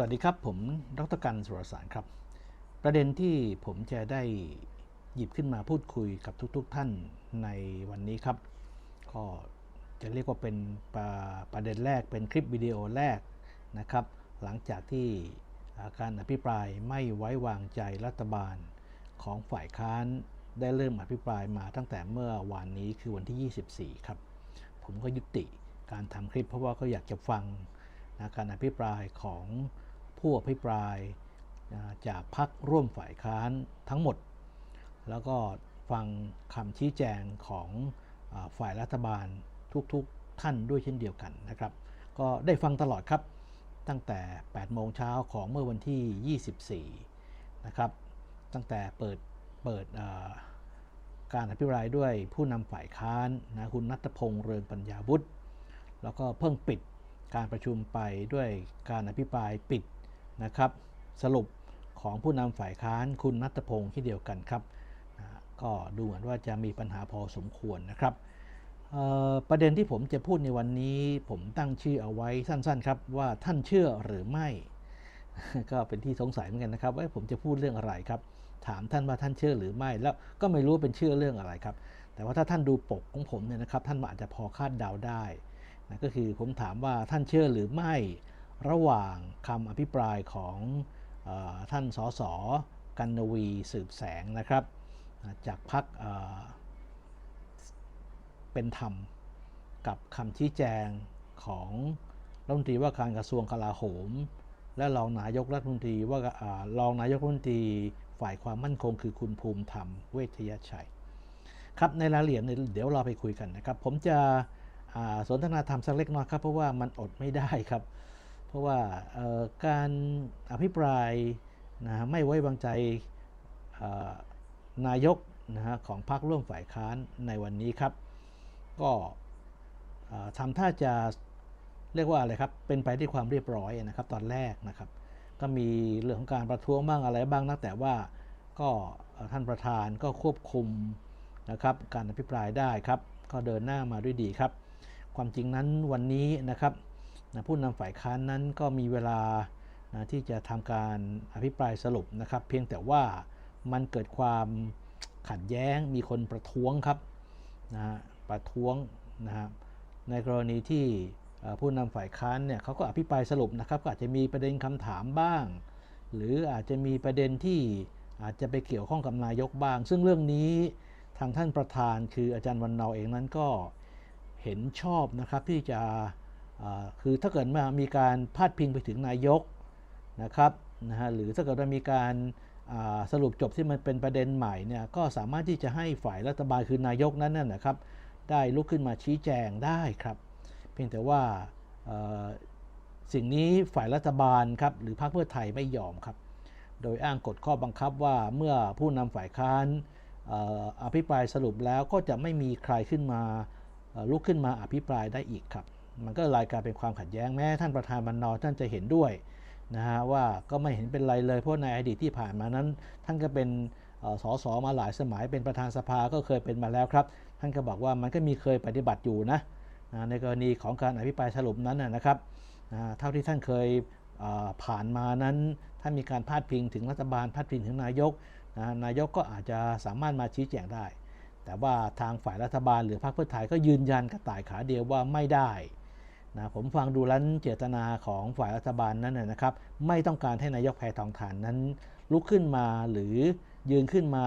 สวัสดีครับ ผมดรกันสุรสารครับ ประเด็นที่ผมจะได้หยิบขึ้นมาพูดคุยกับทุกๆทท่านในวันนี้ครับ ก็จะเรียกว่าเป็นประประเด็นแรกเป็นคลิปวิดีโอแรกนะครับ หลังจากที่การอภิปรายไม่ไว้วางใจรัฐบาลของฝ่ายค้านได้เริ่มอภิปรายมาตั้งแต่เมื่อวานนี้คือวันที่ 24 ครับ ผมก็ยุติการทำคลิปเพราะว่าก็อยากจะฟังนะการอภิปรายของ ผู้อภิปรายนะจากพรรคร่วมฝ่ายค้านทั้งหมด แล้วก็ฟังคำชี้แจงของอฝ่ายรัฐบาลทุกๆท่านด้วยเช่นเดียวกันนะครับ ก็ได้ฟังตลอดครับตั้งแต่ 8 โมงเช้าของเมื่อวันที่ 24 นะครับ ตั้งแต่เปิดเปิดการอภิปรายด้วยผู้นำฝ่ายค้านนะคุณนัทพงษ์เรืองปัญญาวุฒิแล้วก็เพิ่งปิดการประชุมไปด้วยการอภิปรายปิด นะครับ สรุปของผู้นำฝ่ายค้านคุณนัทพงษ์ที่เดียวกันครับนะก็ดูเหมือนว่าจะมีปัญหาพอสมควรนะครับประเด็นที่ผมจะพูดในวันนี้ ผมตั้งชื่อเอาไว้สั้นๆครับว่าท่านเชื่อหรือไม่ ก็เป็นที่สงสัยเหมือนกันนะครับว่าผมจะพูดเรื่องอะไรครับ ถามท่านว่าท่านเชื่อหรือไม่ แล้วก็ไม่รู้เป็นเชื่อเรื่องอะไรครับ แต่ว่าถ้าท่านดูปกของผมเนี่ยนะครับ ท่านอาจจะพอคาดเดาได้นะก็คือผมถามว่าท่านเชื่อหรือไม่ ระหว่างคำอภิปรายของอท่านสสกันนวีสืบแสงนะครับ จากพรรคเป็นธรรมกับคำชี้แจงของรัฐมนตรีว่าการกระทรวงกลาโหม และรองนายกรัฐมนตรีว่ารองนายกรัฐมนตรีฝ่ายความมั่นคงคือคุณภูมิธรรมเวชยชัย ครับในรายละเอียดเดี๋ยวเราไปคุยกันนะครับ ผมจะสนทนาธรรมสักเล็กน้อยครับ เพราะว่ามันอดไม่ได้ครับ เพราะว่าการอภิปรายนะไม่ไว้วางใจนายกนะฮะของพรรคร่วมฝ่ายค้านในวันนี้ครับ ก็ทำท่าจะเรียกว่าอะไรครับ เป็นไปด้วยความเรียบร้อยนะครับ ตอนแรกนะครับ ก็มีเรื่องของการประท้วงบ้างอะไรบ้างนะแต่ว่าก็ท่านประธานก็ควบคุมนะครับ การอภิปรายได้ครับ ก็เดินหน้ามาด้วยดีครับ ความจริงนั้นวันนี้นะครับ นะผู้นำฝ่ายค้านนั้นก็มีเวลานะที่จะทำการอภิปรายสรุปนะครับ เพียงแต่ว่ามันเกิดความขัดแย้งมีคนประท้วงครับนะประท้วงนะครับในกรณีที่ผู้นำฝ่ายค้านเนี่ยเขาก็อภิปรายสรุปนะครับก็อาจจะมีประเด็นคำถามบ้าง หรืออาจจะมีประเด็นที่อาจจะไปเกี่ยวข้องกับนายกบ้าง ซึ่งเรื่องนี้ทางท่านประธานคืออาจารย์วันนอเองนั้นก็เห็นชอบนะครับที่จะ คือถ้าเกิดมามีการพาดพิงไปถึงนายกนะครับนะฮะหรือถ้าเกิดว่ามีการสรุปจบที่มันเป็นประเด็นใหม่เนี่ยก็สามารถที่จะให้ฝ่ายรัฐบาลคือนายกนั้นนะครับ ได้ลุกขึ้นมาชี้แจงได้ครับ เพียงแต่ว่าสิ่งนี้ฝ่ายรัฐบาลครับหรือพรรคเพื่อไทยไม่ยอมครับ โดยอ้างกฎข้อบังคับว่าเมื่อผู้นำฝ่ายค้านอภิปรายสรุปแล้วก็จะไม่มีใครขึ้นมาลุกขึ้นมาอภิปรายได้อีกครับ มันก็รายการเป็นความขัดแย้งแม้ท่านประธานบรรณท่านจะเห็นด้วยนะฮะว่าก็ไม่เห็นเป็นไรเลยเพราะในอดีตที่ผ่านมานั้น ท่านก็เป็นสสมาหลายสมัยเป็นประธานสภาก็เคยเป็นมาแล้วครับ ท่านก็บอกว่ามันก็มีเคยปฏิบัติอยู่นะในกรณีของการอภิปรายสรุปนั้นนะครับเท่าที่ท่านเคยผ่านมานั้นท่านมีการพาดพิงถึงรัฐบาลพาดพิงถึงนายกนายกก็อาจจะสามารถมาชี้แจงได้ แต่ว่าทางฝ่ายรัฐบาลหรือพรรคเพื่อไทยก็ยืนยันกระต่ายขาเดียวว่าไม่ได้ นะผมฟังดูแล้วเจตนาของฝ่ายรัฐบาลนั้นนะครับ ไม่ต้องการให้นายกแพทองทานนั้น ลุกขึ้นมาหรือยืนขึ้นมา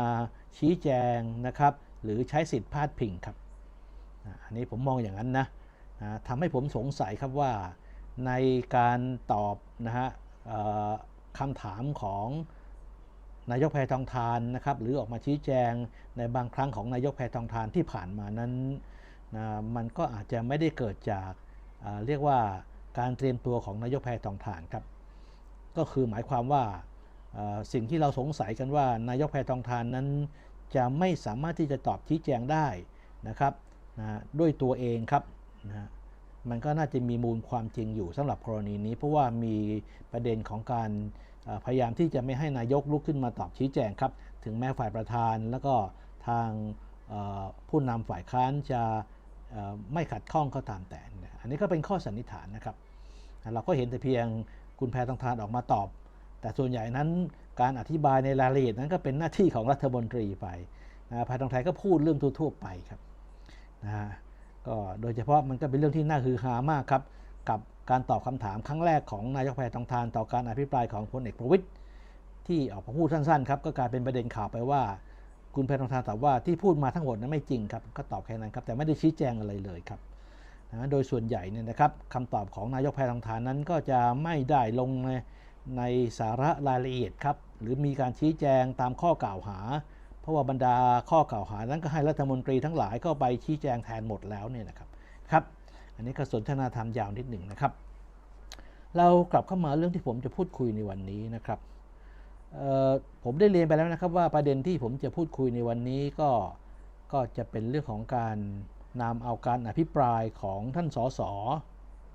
ชี้แจงนะครับ หรือใช้สิทธิ์พาดพิงครับอันนี้ผมมองอย่างนั้นนะทำให้ผมสงสัยครับว่าในการตอบนะฮะคำถามของนายกแพทองทานนะครับ หรือออกมาชี้แจงในบางครั้งของนายกแพทองทานที่ผ่านมานั้นนะมันก็อาจจะไม่ได้เกิดจาก เรียกว่าการเตรียมตัวของนายกแพทองทานครับ ก็คือหมายความว่าสิ่งที่เราสงสัยกันว่านายกแพทองทานนั้น จะไม่สามารถที่จะตอบชี้แจงได้นะครับนะด้วยตัวเองครับนะมันก็น่าจะมีมูลความจริงอยู่สำหรับกรณีนี้ เพราะว่ามีประเด็นของการพยายามที่จะไม่ให้นายกลุกขึ้นมาตอบชี้แจงครับ ถึงแม้ฝ่ายประธานแล้วก็ทางผู้นำฝ่ายค้านจะ ไม่ขัดข้องก็ตามแต่ อันนี้ก็เป็นข้อสันนิษฐานนะครับ เราก็เห็นแต่เพียงคุณแพทองทานออกมาตอบ แต่ส่วนใหญ่นั้นการอธิบายในรายละเอียดนั้นก็เป็นหน้าที่ของรัฐมนตรีไปนะแพทองทานก็พูดเรื่องทั่วๆไปครับนะฮะก็โดยเฉพาะมันก็เป็นเรื่องที่น่าฮือฮามากครับกับการตอบคำถามครั้งแรกของนายกแพทองทาน ต่อการอภิปรายของพลเอกประวิตยที่ออกมาพูดสั้นๆครับก็กลายเป็นประเด็นข่าวไปว่า คุณแพทองทานตอบว่าที่พูดมาทั้งหมดนั้นไม่จริงครับก็ตอบแค่นั้นครับแต่ไม่ได้ชี้แจงอะไรเลยครับนะโดยส่วนใหญ่เนี่ยนะครับคำตอบของนายกแพทองทานนั้นก็จะไม่ได้ลงในในสาระรายละเอียดครับหรือมีการชี้แจงตามข้อกล่าวหา เพราะว่าบรรดาข้อกล่าวหานั้นก็ให้รัฐมนตรีทั้งหลายก็ไปชี้แจงแทนหมดแล้วเนี่ยนะครับครับอันนี้ก็สนทนาธรรมยาวนิดหนึ่งนะครับ เรากลับเข้ามาเรื่องที่ผมจะพูดคุยในวันนี้นะครับ ผมได้เรียนไปแล้วนะครับว่าประเด็นที่ผมจะพูดคุยในวันนี้ก็ก็จะเป็นเรื่องของการนำเอาการอภิปรายของท่านสส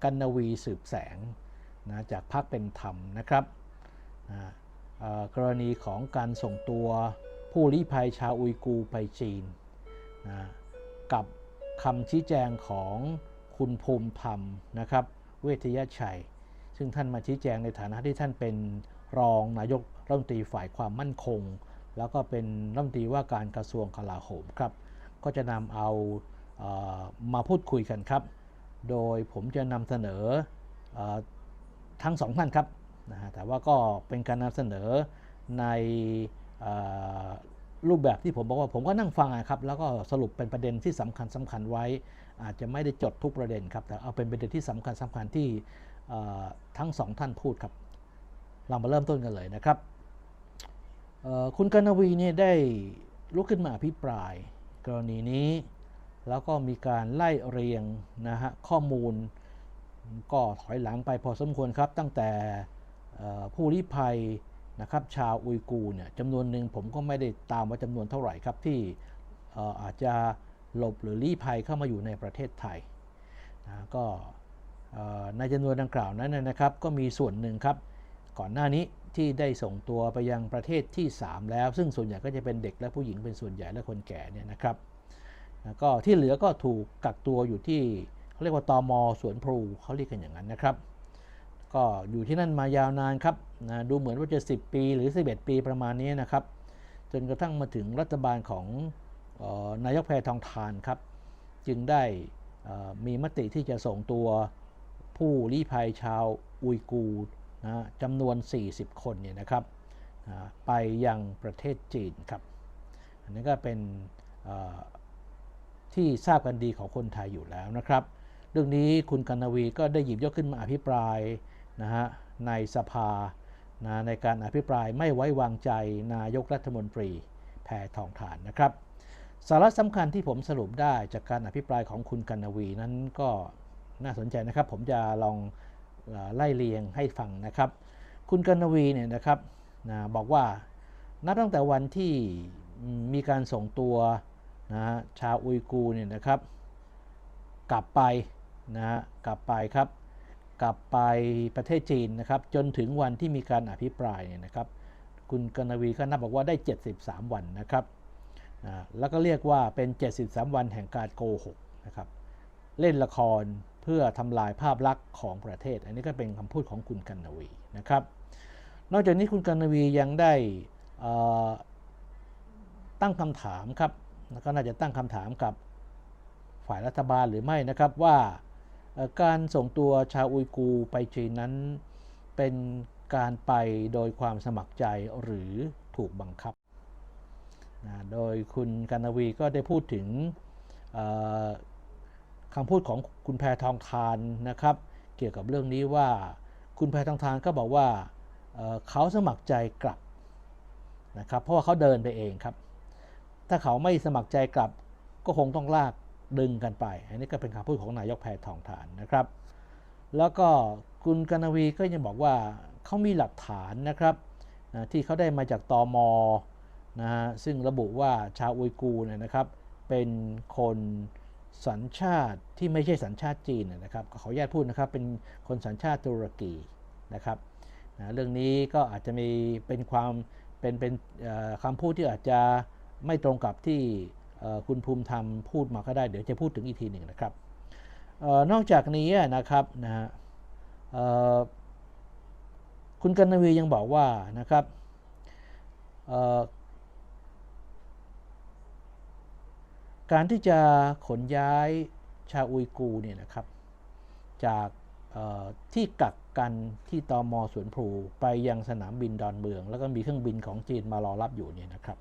กันนวีสืบแสงนะจากพรรคเป็นธรรมนะครับนะกรณีของการส่งตัวผู้ลี้ภัยชาวอุยกูไปจีนนะกับคำชี้แจงของคุณภูมิธรรมนะครับ เวทยชัย ซึ่งท่านมาชี้แจงในฐานะที่ท่านเป็นรองนายก รัฐมนตรีฝ่ายความมั่นคง แล้วก็เป็นรัฐมนตรีว่าการกระทรวงกลาโหมครับ ก็จะนำเอาเามาพูดคุยกันครับ โดยผมจะนำเสนออทั้งสองท่านครับนะฮะแต่ว่าก็เป็นการนำเสนอในรูปแบบที่ผมบอกว่าผมก็นั่งฟังครับ แล้วก็สรุปเป็นประเด็นที่สำคัญสำคัญไว้ อาจจะไม่ได้จดทุกประเด็นครับ แต่เอาเป็นประเด็นที่สำคัญสำคัญที่ทั้งสองท่านพูดครับ เรามาเริ่มต้นกันเลยนะครับ คุณกนวีเนี่ยได้ลุกขึ้นมาอภิปราย กรณีนี้ แล้วก็มีการไล่เรียงนะฮะข้อมูลก็ถอยหลังไปพอสมควรครับ ตั้งแต่ผู้ลี้ภัยนะครับชาวอุยกูเนี่ยจำนวนหนึ่งผมก็ไม่ได้ตามว่าจำนวนเท่าไหร่ครับที่อาจจะหลบหรือลี้ภัยเข้ามาอยู่ในประเทศไทยนะก็ในจำนวนดังกล่าวนั้นนะครับ ก็มีส่วนหนึ่งครับ ก่อนหน้านี้ ที่ได้ส่งตัวไปยังประเทศที่ 3 แล้ว ซึ่งส่วนใหญ่ก็จะเป็นเด็กและผู้หญิงเป็นส่วนใหญ่และคนแก่เนี่ยนะครับแล้วก็ที่เหลือก็ถูกกักตัวอยู่ที่เขาเรียกว่าตอมสวนพลูเขาเรียกกันอย่างนั้นนะครับ ก็อยู่ที่นั่นมายาวนานครับนะดูเหมือนว่าจะ 10 ปีหรือ 11 ปีประมาณนี้นะครับ จนกระทั่งมาถึงรัฐบาลของนายกแพทองทานครับ จึงได้มีมติที่จะส่งตัวผู้ลี้ภัยชาวอุยกู จำนวน 40 คนเนี่ยนะครับไปยังประเทศจีนครับ อันนี้ก็เป็นที่ทราบกันดีของคนไทยอยู่แล้วนะครับ เรื่องนี้คุณกันวีก็ได้หยิบยกขึ้นมาอภิปรายนะฮะในสภานะในการอภิปรายไม่ไว้วางใจนายกรัฐมนตรีแพทองทานนะครับ สาระสำคัญที่ผมสรุปได้จากการอภิปรายของคุณกันวีนั้นก็น่าสนใจนะครับ ผมจะลอง ไล่เลียงให้ฟังนะครับ คุณกนนวีเนี่ยนะครับนะบอกว่านับตั้งแต่วันที่มีการส่งตัวนะชาวอุยกูเนี่ยนะครับ กลับไปนะกลับไปครับ กลับไปประเทศจีนนะครับ จนถึงวันที่มีการอภิปรายเนี่ยนะครับ คุณกนวีก็นับบอกว่าได้ 73 วันนะครับแล้วก็เรียกว่าเป็น 73 วันแห่งการโกหกนะครับ เล่นละคร เพื่อทำลายภาพลักษณ์ของประเทศ อันนี้ก็เป็นคำพูดของคุณกันนวีนะครับ นอกจากนี้คุณกันนวียังได้ตั้งคำถามครับแล้วก็น่าจะตั้งคำถามกับฝ่ายรัฐบาลหรือไม่นะครับว่าการส่งตัวชาวอุยกูไปจีนนั้นเป็นการไปโดยความสมัครใจหรือถูกบังคับนะโดยคุณกันนวีก็ได้พูดถึง คำพูดของคุณแพทองทานนะครับ เกี่ยวกับเรื่องนี้ว่าคุณแพทองทานก็บอกว่าเขาสมัครใจกลับนะครับ เพราะว่าเขาเดินไปเองครับ ถ้าเขาไม่สมัครใจกลับก็คงต้องลากดึงกันไป อันนี้ก็เป็นคำพูดของนายกแพทองทานนะครับ แล้วก็คุณกนวีก็ยังบอกว่าเขามีหลักฐานนะครับนะที่เขาได้มาจากตอมอนะฮะซึ่งระบุว่าชาวอุยกูเนี่ยนะครับ เป็นคน สัญชาติที่ไม่ใช่สัญชาติจีนนะครับขออนุญาตพูดนะครับเป็นคนสัญชาติตุรกีนะครับนะเรื่องนี้ก็อาจจะมีเป็นความเป็นเป็นคำพูดที่อาจจะไม่ตรงกับที่คุณภูมิธรรมพูดมาก็ได้เดี๋ยวจะพูดถึงอีกทีหนึ่งนะครับออนอกจากนี้นะครับนะฮะคุณกันนวียังบอกว่านะครับเอ่อ การที่จะขนย้ายชาวอุยกูเนี่ยนะครับ จากที่กักกันที่ตอมอสวนพลูไปยังสนามบินดอนเมือง แล้วก็มีเครื่องบินของจีนมารอรับอยู่เนี่ยนะครับ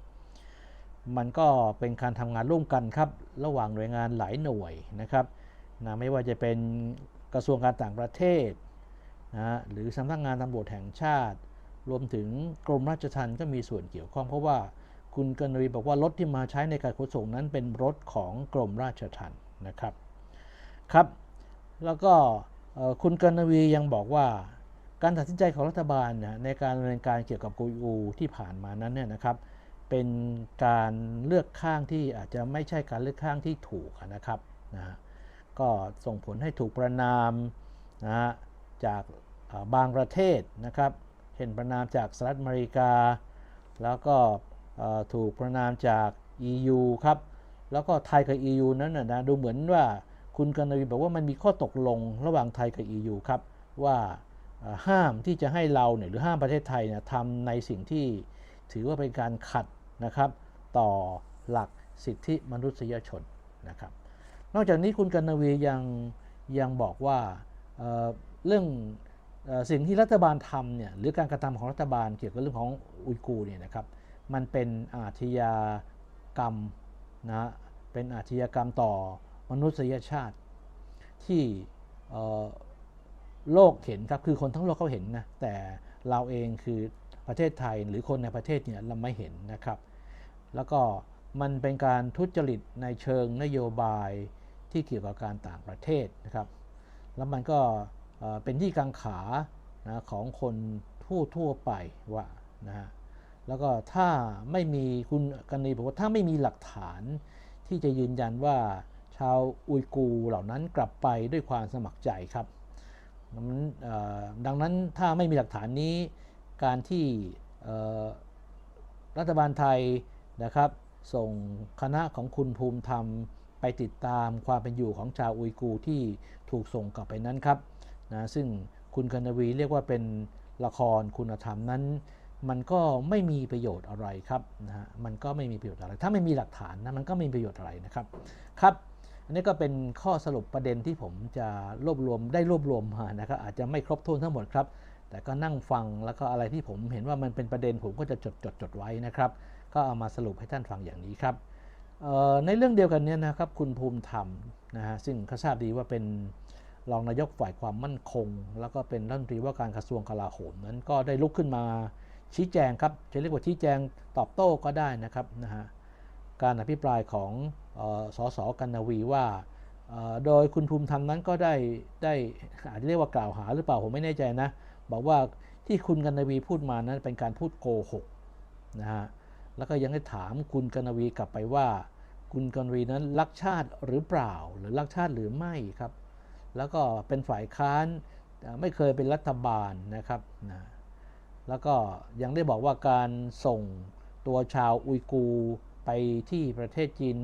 มันก็เป็นการทำงานร่วมกันครับ ระหว่างหน่วยงานหลายหน่วยนะครับนะไม่ว่าจะเป็นกระทรวงการต่างประเทศนะหรือสำนักงานตำรวจแห่งชาติ รวมถึงกรมราชทัณฑ์ก็มีส่วนเกี่ยวข้องเพราะว่า คุณกนวีบอกว่ารถที่มาใช้ในการขนส่งนั้นเป็นรถของกรมราชทัณฑ์นะครับครับ แล้วก็คุณกนวียังบอกว่าการตัดสินใจของรัฐบาลนะในการดำเนินการเกี่ยวกับกูอูที่ผ่านมานั้นเนี่ยนะครับเป็นการเลือกข้างที่อาจจะไม่ใช่การเลือกข้างที่ถูกนะครับนะฮะก็ส่งผลให้ถูกประนามนะฮะจากบางประเทศนะครับเช่นประนามจากสหรัฐอเมริกา แล้วก็ ถูกประนามจาก EU ครับแล้วก็ไทยกับ EU นั้นนะนะดูเหมือนว่าคุณกนวีบอกว่ามันมีข้อตกลงระหว่างไทยกับ EU ครับว่าห้ามที่จะให้เราเนี่ยหรือห้ามประเทศไทยเนี่ยทำในสิ่งที่ถือว่าเป็นการขัดนะครับต่อหลักสิทธิมนุษยชนนะครับ นอกจากนี้คุณกันวียังยังบอกว่าเเรื่องอสิ่งที่รัฐบาลทำเนี่ยหรือการกระทำของรัฐบาลเกี่ยวกับเรื่องของอุยกูเนี่ยนะครับ มันเป็นอาชญากรรมนะเป็นอาชญากรรมต่อมนุษยชาติที่โลกเห็นครับคือคนทั้งโลกเขาเห็นนะแต่เราเองคือประเทศไทยหรือคนในประเทศเนี่ยเราไม่เห็นนะครับ แล้วก็มันเป็นการทุจริตในเชิงนโยบายที่เกี่ยวกับการต่างประเทศนะครับ แล้วมันก็เป็นที่กังขานะของคนทั่วทั่วไปว่านะฮะ แล้วก็ถ้าไม่มีคุณกันนีบอกว่าถ้าไม่มีหลักฐานที่จะยืนยันว่าชาวอุยกูเหล่านั้นกลับไปด้วยความสมัครใจครับดังนั้นถ้าไม่มีหลักฐานนี้การที่รัฐบาลไทยนะครับ ส่งคณะของคุณภูมิธรรมไปติดตามความเป็นอยู่ของชาวอุยกูที่ถูกส่งกลับไปนั้นครับนะซึ่งคุณกนวีเรียกว่าเป็นละครคุณธรรมนั้น มันก็ไม่มีประโยชน์อะไรครับนะฮะมันก็ไม่มีประโยชน์อะไร ถ้าไม่มีหลักฐานนะมันก็ไม่มีประโยชน์อะไรนะครับครับอันนี้ก็เป็นข้อสรุปประเด็นที่ผมจะรวบรวมได้รวบรวมมานะครับอาจจะไม่ครบถ้วนทั้งหมดครับ แต่ก็นั่งฟังแล้วก็อะไรที่ผมเห็นว่ามันเป็นประเด็นผมก็จะจดจดจดไว้นะครับ ก็เอามาสรุปให้ท่านฟังอย่างนี้ครับในเรื่องเดียวกันนี้นะครับคุณภูมิธรรมนะฮะซึ่งเขาทราบดีว่าเป็นรองนายกฝ่ายความมั่นคง แล้วก็เป็นรัฐมนตรีว่าการกระทรวงกลาโหมนั้นก็ได้ลุกขึ้นมา ชี้แจงครับจะเรียกว่าชี้แจงตอบโต้ก็ได้นะครับนะฮะการอภิปรายของเออสสกันนวีว่า โดยคุณภูมิธรรมนั้นก็ได้ได้อาจจะเรียกว่ากล่าวหาหรือเปล่าผมไม่แน่ใจนะบอกว่าที่คุณกันนวีพูดมานั้นเป็นการพูดโกหกนะฮะแล้วก็ยังได้ถามคุณกนวีกลับไปว่า คุณกนวีนั้นรักชาติหรือเปล่า หรือรักชาติหรือไม่ครับ แล้วก็เป็นฝ่ายค้านไม่เคยเป็นรัฐบาลนะครับนะ แล้วก็ยังได้บอกว่าการส่งตัวชาวอุยกูร์ไปที่ประเทศจีน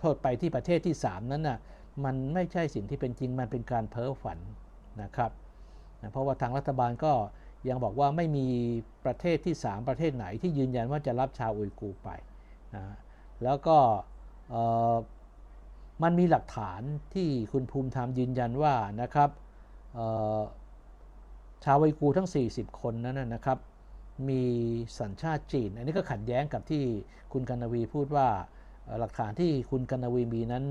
โทษไปที่ประเทศที่ 3 นั้นน่ะมันไม่ใช่สิ่งที่เป็นจริงมันเป็นการเพ้อฝันนะครับนะเพราะว่าทางรัฐบาลก็ยังบอกว่าไม่มีประเทศที่ 3 ประเทศไหนที่ยืนยันว่าจะรับชาวอุยกูร์ไปนะแล้วก็มันมีหลักฐานที่คุณภูมิธรรมยืนยันว่านะครับ ชาวอุยกูร์ทั้ง 40 คนนั้นนะครับมีสัญชาติจีน อันนี้ก็ขัดแย้งกับที่คุณกันนวีพูดว่าหลักฐานที่คุณกันนวีมีนั้น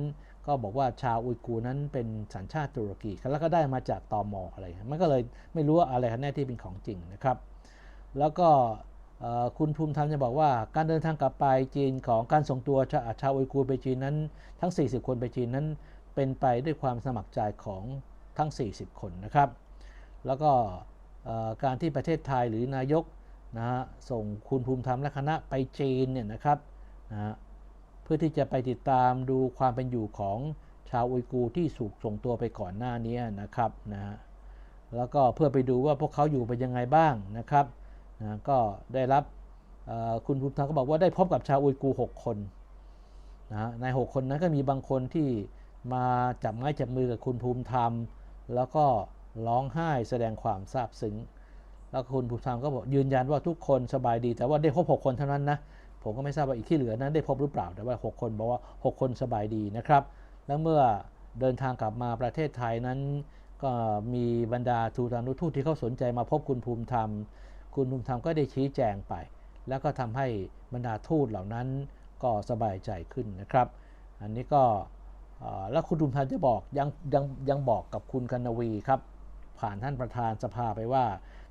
ก็บอกว่าชาวอุยกูร์นั้นเป็นสัญชาติตุรกีแล้วก็ได้มาจากตอมออะไรมันก็เลยไม่รู้ว่าอะไรกันแน่ที่เป็นของจริงนะครับ แล้วก็คุณภูมิธรรมจะบอกว่าการเดินทางกลับไปจีนของการส่งตัวชาชาวอุยกูร์ไปจีนนั้น ทั้ง 40 คนไปจีนนั้น เป็นไปด้วยความสมัครใจของทั้ง 40 คนนะครับ แล้วก็การที่ประเทศไทยหรือนายกนะฮะส่งคุณภูมิธรรมและคณะไปจีนเนี่ยนะครับนะฮะเพื่อที่จะไปติดตามดูความเป็นอยู่ของชาวอุยกูร์ที่ถูกส่งตัวไปก่อนหน้านี้นะครับนะฮะแล้วก็เพื่อไปดูว่าพวกเขาอยู่เป็นยังไงบ้างนะครับนะก็ได้รับคุณภูมิธรรมก็บอกว่าได้พบกับชาวอุยกูร์6คนนะฮะใน 6 คนนั้นก็มีบางคนที่มาจับไม้จับมือกับคุณภูมิธรรม แล้วก็ ร้องไห้แสดงความซาบซึ้ง แล้วคุณภูมิธรรมก็บอกยืนยันว่าทุกคนสบายดี แต่ว่าได้พบ6คนเท่านั้นนะ ผมก็ไม่ทราบว่าอีกที่เหลือนั้นได้พบหรือเปล่า แต่ว่า 6 คนบอกว่า 6 คนสบายดีนะครับ แล้วเมื่อเดินทางกลับมาประเทศไทยนั้น ก็มีบรรดาทูตานุทูตที่เขาสนใจมาพบคุณภูมิธรรม คุณภูมิธรรมก็ได้ชี้แจงไป แล้วก็ทำให้บรรดาทูตเหล่านั้นก็สบายใจขึ้นนะครับ อันนี้ก็แล้วคุณภูมิธรรมจะบอกยังยังยังบอกกับคุณกนวีครับ ผ่านท่านประธานสภาไปว่า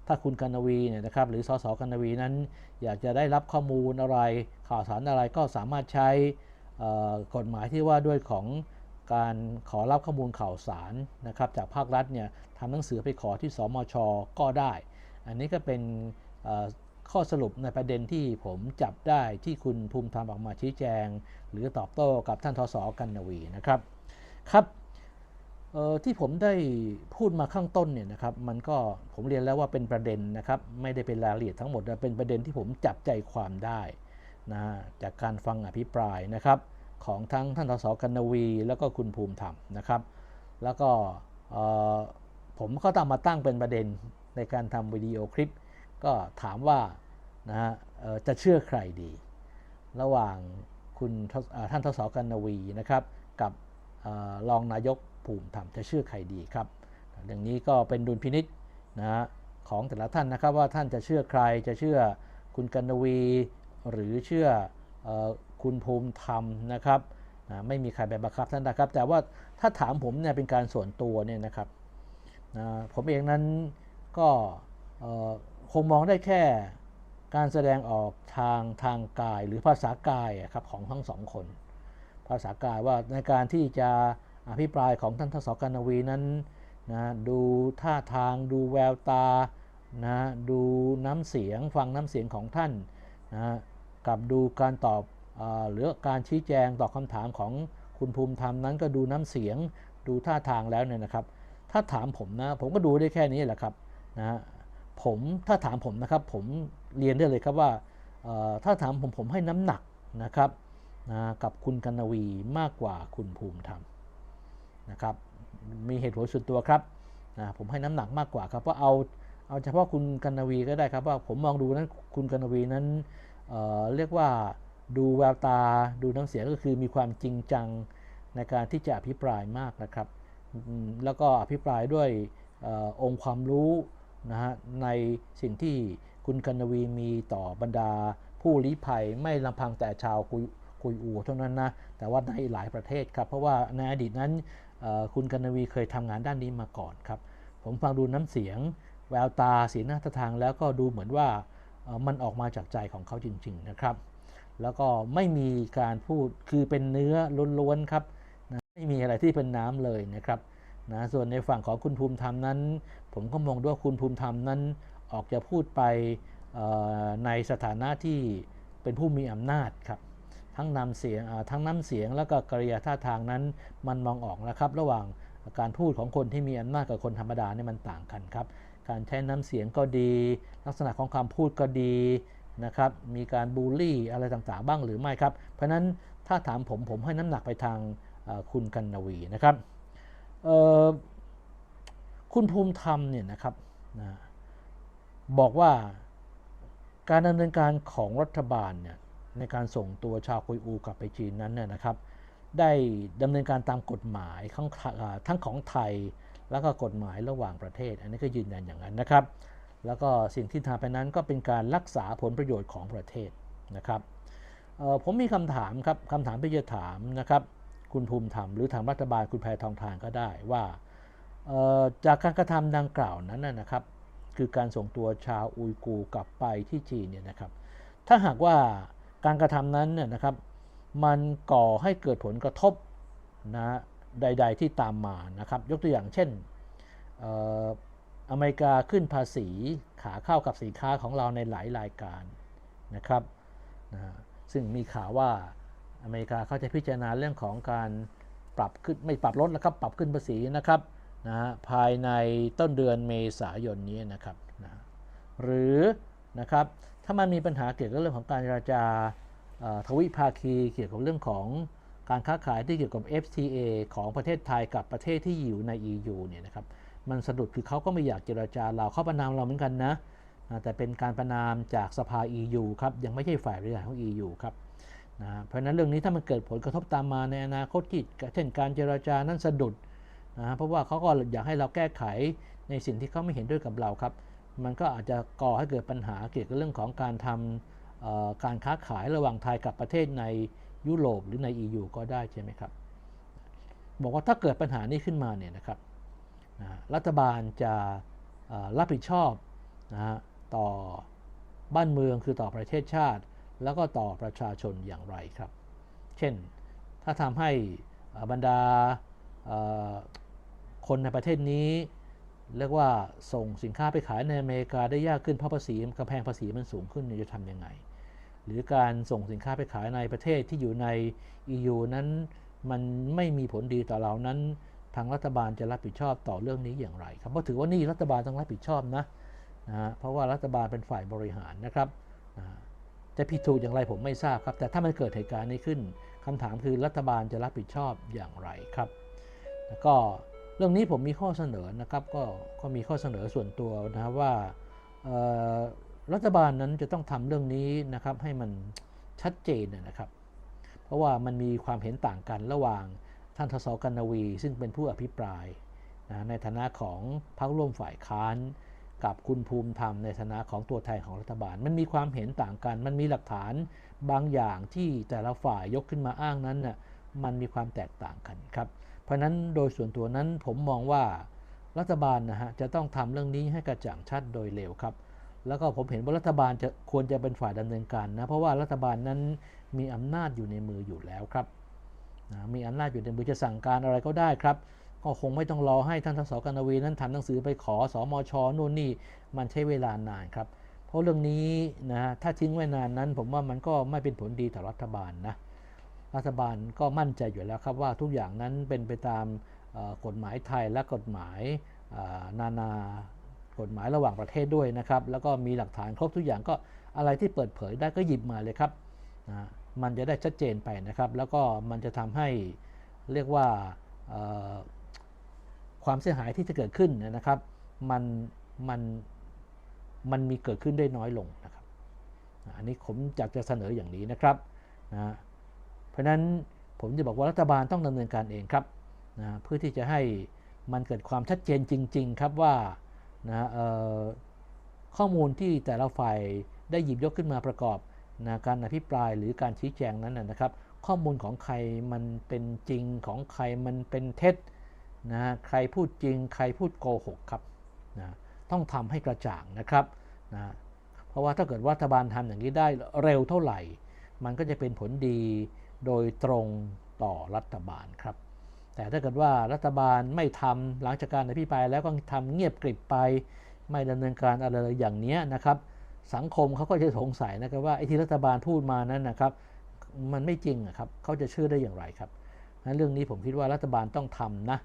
ถ้าคุณกนวีเนี่ยนะครับหรือสสกนวีนั้น อยากจะได้รับข้อมูลอะไร ข่าวสารอะไรก็สามารถใช้กฎหมายที่ว่าด้วยของการขอรับข้อมูลข่าวสารนะครับจากภาครัฐเนี่ยทำหนังสือไปขอที่สมชก็ได้ อันนี้ก็เป็นข้อสรุปในประเด็นที่ผมจับได้ที่คุณภูมิธรรมออกมาชี้แจง หรือตอบโต้กับท่านทศกันนวีนะครับ ครับ ที่ผมได้พูดมาข้างต้นเนี่ยนะครับมันก็ผมเรียนแล้วว่าเป็นประเด็นนะครับไม่ได้เป็นรายละเอียดทั้งหมดแต่เป็นประเด็นที่ผมจับใจความได้นะจากการฟังอภิปรายนะครับของทั้งท่านทศกันนวี แล้วก็คุณภูมิธรรมนะครับ แล้วก็ผมก็ตามมาตั้งเป็นประเด็นในการทำวิดีโอคลิป ก็ถามว่านะฮะจะเชื่อใครดี ระหว่างคุณท่านทศกันนวีนะครับกับออรองนายก ภูมิธรรมจะเชื่อใครดีครับเรื่องนี้ก็เป็นดุลพินิษนะของแต่ละท่านนะครับว่าท่านจะเชื่อใครจะเชื่อคุณกันวี หรือเชื่ออคุณภูมิธรรมนะครับนะไม่มีใครไปบังคับท่านนะครับ แต่ว่าถ้าถามผมเนี่ยเป็นการส่วนตัวเนี่ยนะครับนะผมเองนั้นก็คงมองได้แค่การแสดงออกทางทางกายหรือภาษากายครับของทั้งสองคน ภาษากายว่าในการที่จะ อภิปรายของท่านทศกัณวีนั้นนะดูท่าทางดูแววตานะดูน้ำเสียงฟังน้ำเสียงของท่านนะกับดูการตอบอหรือการชี้แจงตอบคำถามของคุณภูมิธรรมนั้นก็ดูน้ำเสียงดูท่าทางแล้วเนี่ยนะครับ ถ้าถามผมนะผมก็ดูได้แค่นี้แหละครับนะผมถ้าถามผมนะครับผมเรียนได้เลยครับว่าถ้าถามผมผมให้น้ำหนักนะครับนะกับคุณกันวีมากกว่าคุณภูมิธรรม นะครับมีเหตุผลส่วนตัวครับนะผมให้น้ำหนักมากกว่าครับเพราะเอาเอาเฉพาะคุณกันนวีก็ได้ครับว่าผมมองดูนั้นคุณกันนวีนั้นเออเรียกว่าดูแววตาดูน้ำเสียงก็คือมีความจริงจังในการที่จะอภิปรายมากนะครับ แล้วก็อภิปรายด้วยอองค์ความรู้นะฮะในสิ่งที่คุณกันนวีมีต่อบรรดา ผู้ลี้ภัยไม่ลำพังแต่ชาวกุยกุยอูเท่านั้นนะแต่ว่าในหลายประเทศครับ เพราะว่าในอดีตนั้น คุณกันวีเคยทำงานด้านนี้มาก่อนครับ ผมฟังดูน้ำเสียง แววตาสีหน้าท่าทางแล้วก็ดูเหมือนว่ามันออกมาจากใจของเขาจริง ๆนะครับ แล้วก็ไม่มีการพูดคือเป็นเนื้อล้วนๆครับนะไม่มีอะไรที่เป็นน้ำเลยนะครับนะส่วนในฝั่งของคุณภูมิธรรมนั้น ผมก็มองด้วยว่าคุณภูมิธรรมนั้น ออกจะพูดไปในสถานะที่เป็นผู้มีอำนาจครับ ทั้งนำเสียงทั้งน้ำเสียงแล้วก็กริยาท่าทางนั้นมันมองออกนะครับ ระหว่างการพูดของคนที่มีอำนาจกับคนธรรมดาเนี่ยมันต่างกันครับ การใช้น้ำเสียงก็ดี ลักษณะของคำพูดก็ดีนะครับ มีการบูลลี่อะไรต่างๆ บ้างหรือไม่ครับ เพราะนั้นถ้าถามผมผมให้น้ำหนักไปทางคุณกันนวีนะครับคุณภูมิธรรมเนี่ยนะครับนะบอกว่าการดำเนินการของรัฐบาลเนี่ย ในการส่งตัวชาวกุยอูกลับไปจีนนั้นเนี่ยนะครับ ได้ดำเนินการตามกฎหมายทั้งทั้งของไทย แล้วก็กฎหมายระหว่างประเทศ อันนี้ก็ยืนยันอย่างนั้นนะครับ แล้วก็สิ่งที่ทำไปนั้นก็เป็นการรักษาผลประโยชน์ของประเทศนะครับผมมีคำถามครับคำถามที่จะถามนะครับ คุณภูมิธรรมหรือทางรัฐบาลคุณแพทองทานก็ได้ว่าจากการกระทำดังกล่าวนั้นนะครับ คือการส่งตัวชาวอุยกูกลับไปที่จีนเนี่ยนะครับ ถ้าหากว่า การกระทำนั้นเนี่ยนะครับ มันก่อให้เกิดผลกระทบนะใด ๆ ที่ตามมานะครับ ยกตัวอย่างเช่นเอออเมริกาขึ้นภาษีขาเข้ากับสินค้าของเราในหลายรายการนะครับนะฮะซึ่งมีข่าวว่าอเมริกาเขาจะพิจารณาเรื่องของการปรับขึ้นไม่ปรับลดนะครับปรับขึ้นภาษีนะครับนะฮะภายในต้นเดือนเมษายนนี้นะครับนะหรือ นะครับ ถ้ามันมีปัญหาเกี่ยวกับเรื่องของการเจรจาทวิภาคีเกี่ยวกับเรื่องของการค้าขายที่เกี่ยวกับ FTA ของประเทศไทยกับประเทศที่อยู่ใน EU เนี่ยนะครับมันสะดุดคือเขาก็ไม่อยากเจราจาเราเขาประนามเราเหมือนกันนะ แต่เป็นการประนามจากสภา EU ครับยังไม่ใช่ฝ่ายบริหารของ EU ครับนะเพราะฉะนั้นเรื่องนี้ถ้ามันเกิดผลกระทบตามมาในอนาคตที่เช่นการเจราจานั้นสะดุดนะเพราะว่าเขาก็อยากให้เราแก้ไขในสิ่งที่เขาไม่เห็นด้วยกับเราครับ มันก็อาจจะก่อให้เกิดปัญหาเกี่ยวกับเรื่องของการทำการค้าขายระหว่างไทยกับประเทศในยุโรปหรือใน EU ก็ได้ใช่ไหมครับ บอกว่าถ้าเกิดปัญหานี้ขึ้นมาเนี่ยนะครับนะรัฐบาลจะรับผิดชอบนะฮะต่อบ้านเมืองคือต่อประเทศชาติ แล้วก็ต่อประชาชนอย่างไรครับ เช่นถ้าทำให้บรรดาคนในประเทศนี้ เรียกว่าส่งสินค้าไปขายในอเมริกาได้ยากขึ้นเพราะภาษีกำแพงภาษีมันสูงขึ้นจะทำยังไง หรือการส่งสินค้าไปขายในประเทศที่อยู่ใน EU นั้นมันไม่มีผลดีต่อเรานั้น ทางรัฐบาลจะรับผิดชอบต่อเรื่องนี้อย่างไรครับเพราะถือว่านี่รัฐบาลต้องรับผิดชอบนะนะเพราะว่ารัฐบาลเป็นฝ่ายบริหารนะครับนะจะผิดถูกอย่างไรผมไม่ทราบครับ แต่ถ้ามันเกิดเหตุการณ์นี้ขึ้นคำถามคือรัฐบาลจะรับผิดชอบอย่างไรครับ แล้วก็ เรื่องนี้ผมมีข้อเสนอนะครับก็ก็มีข้อเสนอส่วนตัวนะครับว่ารัฐบาลนั้นจะต้องทำเรื่องนี้นะครับให้มันชัดเจนนะครับ เพราะว่ามันมีความเห็นต่างกันระหว่างท่านทศกันนวี ซึ่งเป็นผู้อภิปรายนะในฐานะของพรรคร่วมฝ่ายค้าน กับคุณภูมิธรรมในฐานะของตัวแทนของรัฐบาล มันมีความเห็นต่างกัน มันมีหลักฐานบางอย่างที่แต่ละฝ่ายยกขึ้นมาอ้างนั้นน่ะมันมีความแตกต่างกันครับ เพราะนั้นโดยส่วนตัวนั้นผมมองว่ารัฐบาลนะฮะจะต้องทำเรื่องนี้ให้กระจ่างชัดโดยเร็วครับ แล้วก็ผมเห็นว่ารัฐบาลจะควรจะเป็นฝ่ายดำเนินการนะเพราะว่ารัฐบาลนั้นมีอำนาจอยู่ในมืออยู่แล้วครับนะมีอำนาจอยู่ในมือจะสั่งการอะไรก็ได้ครับ ก็คงไม่ต้องรอให้ท่านทศกนวีนั้นทำหนังสือไปขอสอมชนู่นนี่มันใช้เวลานานครับ เพราะเรื่องนี้นะฮะถ้าทิ้งไว้นานนั้น ผมว่ามันก็ไม่เป็นผลดีต่อรัฐบาลนะ รัฐบาลก็มั่นใจอยู่แล้วครับว่าทุกอย่างนั้นเป็นไปตามกฎหมายไทยและกฎหมายนานากฎหมายระหว่างประเทศด้วยนะครับ แล้วก็มีหลักฐานครบทุกอย่างก็อะไรที่เปิดเผยได้ก็หยิบมาเลยครับนะมันจะได้ชัดเจนไปนะครับ แล้วก็มันจะทำให้เรียกว่าความเสียหายที่จะเกิดขึ้นนะครับ มันมันมันมีเกิดขึ้นได้น้อยลงนะครับ อันนี้ผมอยากจะเสนออย่างนี้นะครับนะ เพราะนั้นผมจะบอกว่ารัฐบาลต้องดำเนินการเองครับนะเพื่อที่จะให้มันเกิดความชัดเจนจริง ๆ ครับว่านะข้อมูลที่แต่ละฝ่ายได้หยิบยกขึ้นมาประกอบนะการอภิปรายหรือการชี้แจงนั้นนะครับ ข้อมูลของใครมันเป็นจริงของใครมันเป็นเท็จนะใครพูดจริง ใครพูดโกหกครับนะต้องทำให้กระจ่างนะครับนะเพราะว่าถ้าเกิดว่ารัฐบาลทำอย่างนี้ได้เร็วเท่าไหร่ มันก็จะเป็นผลดี โดยตรงต่อรัฐบาลครับ แต่ถ้าเกิดว่ารัฐบาลไม่ทำหลังจากการอภิปรายแล้วก็ทำเงียบกริบไป ไม่ดำเนินการอะไรอย่างนี้นะครับ สังคมเขาก็จะสงสัยนะครับว่าไอ้ที่รัฐบาลพูดมานั้นนะครับ มันไม่จริงครับเขาจะเชื่อได้อย่างไรครับนั้นเรื่องนี้ผมคิดว่ารัฐบาลต้องทำนะ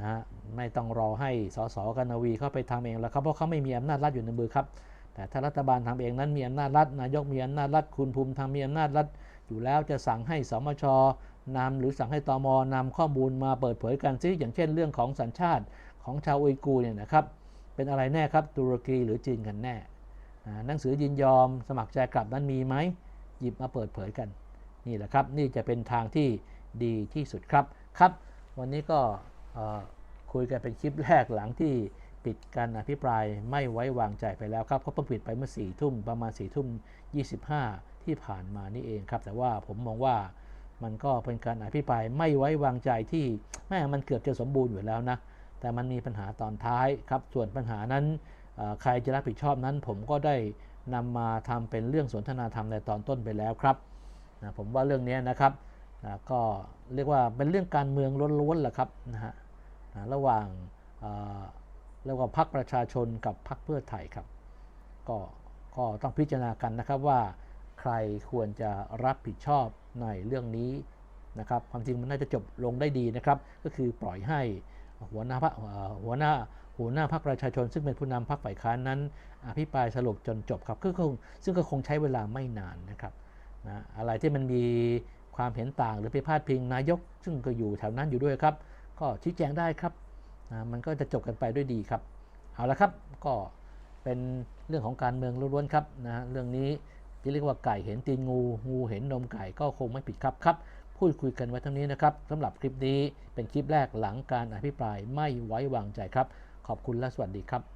นะไม่ต้องรอให้สสกันาวีเข้าไปทำเองแล้วครับเพราะเขาไม่มีอำนาจรัฐอยู่ในมือครับแต่ถ้ารัฐบาลทำเองนั้นมีอำนาจรัฐนายกมีอำนาจรัฐคุณภูมิธรรมมีอำนาจรัฐ อยู่แล้วจะสั่งให้สมชนำหรือสั่งให้ตมนำข้อมูลมาเปิดเผยกันซิอย่างเช่นเรื่องของสัญชาติของชาวอุยกูเนี่ยนะครับ เป็นอะไรแน่ครับตุรกีหรือจีนกันแน่หนังสือยินยอมสมัครใจกลับนั้นมีไหมหยิบมาเปิดเผยกัน นี่แหละครับ นี่จะเป็นทางที่ดีที่สุดครับครับ วันนี้ก็คุยกันเป็นคลิปแรกหลังที่ปิดการอภิปรายไม่ไว้วางใจไปแล้วครับเขาเพิ่งปิดไปเมื่อสี่ทุ่มประมาณสี่ทุ่ม25 ที่ผ่านมานี่เองครับ แต่ว่าผมมองว่ามันก็เป็นการอภิปรายไม่ไว้วางใจที่แม่มันเกือบจะสมบูรณ์อยู่แล้วนะ แต่มันมีปัญหาตอนท้ายครับ ส่วนปัญหานั้นใครจะรับผิดชอบนั้น ผมก็ได้นำมาทำเป็นเรื่องสนทนาธรรมในตอนต้นไปแล้วครับนะผมว่าเรื่องนี้นะครับนะก็เรียกว่าเป็นเรื่องการเมืองล้วนๆแหละครับนะฮะนะระหว่างเรียกว่าพรรคประชาชนกับพรรคเพื่อไทยครับ ก็ก็ต้องพิจารณากันนะครับว่า รควรจะรับผิดชอบในเรื่องนี้นะครับความจริงมันน่าจะจบลงได้ดีนะครับ ก็คือปล่อยให้หัวหน้าพรรคหัวหน้าหัวหน้าพรรคประชาชน ซึ่งเป็นผู้นำพรรคฝ่ายค้านนั้น อภิปรายสรุปจนจบครับก็คงซึ่งก็คงใช้เวลาไม่นานนะครับนะอะไรที่มันมีความเห็นต่างหรือไปพาดพิงนายก ซึ่งก็อยู่แถวนั้นอยู่ด้วยครับ ก็ชี้แจงได้ครับนะมันก็จะจบกันไปด้วยดีครับ เอาละครับก็เป็นเรื่องของการเมืองล้วนๆครับนะเรื่องนี้ ที่เรียกว่าไก่เห็นตีนงู งูเห็นนมไก่ก็คงไม่ผิดครับครับพูดคุยกันไว้เท่านี้นะครับสำหรับคลิปนี้เป็นคลิปแรกหลังการอภิปรายไม่ไว้วางใจครับ ขอบคุณและสวัสดีครับ